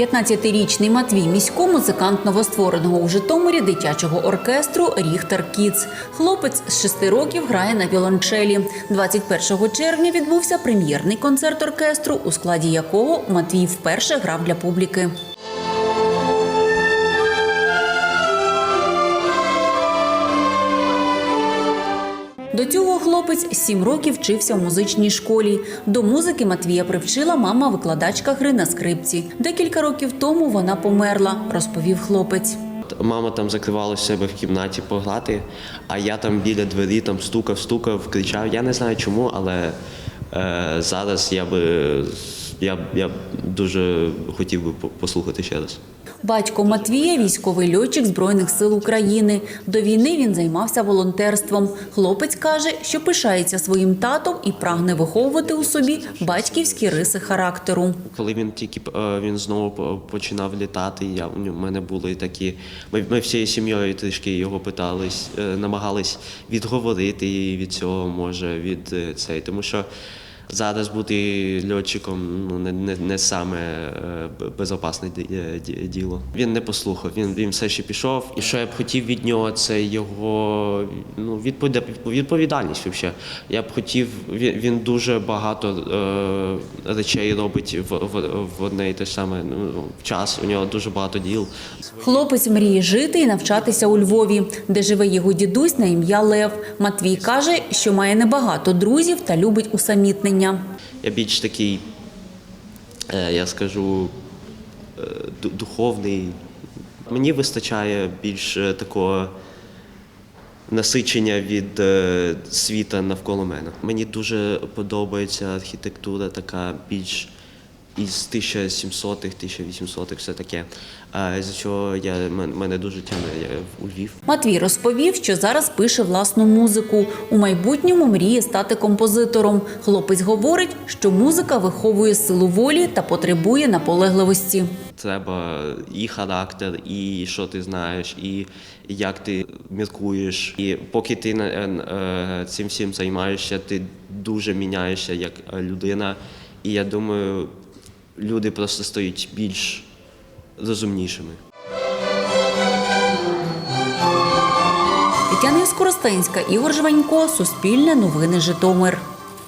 15-річний Матвій Місько – музикант новоствореного у Житомирі дитячого оркестру Ріхтер Кіц. Хлопець з 6 років грає на віолончелі. 21 червня відбувся прем'єрний концерт оркестру, у складі якого Матвій вперше грав для публіки. Цього хлопець сім років вчився в музичній школі. До музики Матвія привчила мама викладачка гри на скрипці. Декілька років тому вона померла, розповів хлопець. Мама там закривала себе в кімнаті пограти, а я там біля двері там стукав, стукав, кричав. Я не знаю чому, але е, зараз я би я, я дуже хотів би по- послухати ще раз. Батько Матвія військовий льотчик Збройних сил України. До війни він займався волонтерством. Хлопець каже, що пишається своїм татом і прагне виховувати у собі батьківські риси характеру. Коли він тільки е, він знову по- починав літати, я у мене були такі. Ми, ми всією сім'єю трішки його питались, е, намагались відговорити від цього, може, від е, цей, тому що. Зараз бути льотчиком ну не, не, не саме е, б- безопасне ді- е, діло. Він не послухав. Він, він все ще пішов. І що я б хотів від нього, це його ну відповіда- відповідальність. Взагалі. Я б хотів. Він, він дуже багато е, речей робить в, в, в одне і те ж саме ну, час. У нього дуже багато діл. Хлопець мріє жити і навчатися у Львові, де живе його дідусь на ім'я Лев. Матвій каже, що має небагато друзів та любить усамітнення. Я більш такий, е, я скажу, е, духовний. Мені вистачає більш е, такого насичення від світа навколо мене. Мені дуже подобається архітектура така більш із 1700-х, 1800-х, все таке. А з чого я мене дуже тягне у Львів. Матвій розповів, що зараз пише власну музику. У майбутньому мріє стати композитором. Хлопець говорить, що музика виховує силу волі та потребує наполегливості. Треба і характер, і що ти знаєш, і як ти міркуєш. І поки ти е, е, цим всім займаєшся, ти дуже міняєшся як людина. І я думаю, люди просто стають більш розумнішими. Тетяна Скоростенська, Ігор Жванько, Суспільне новини Житомир.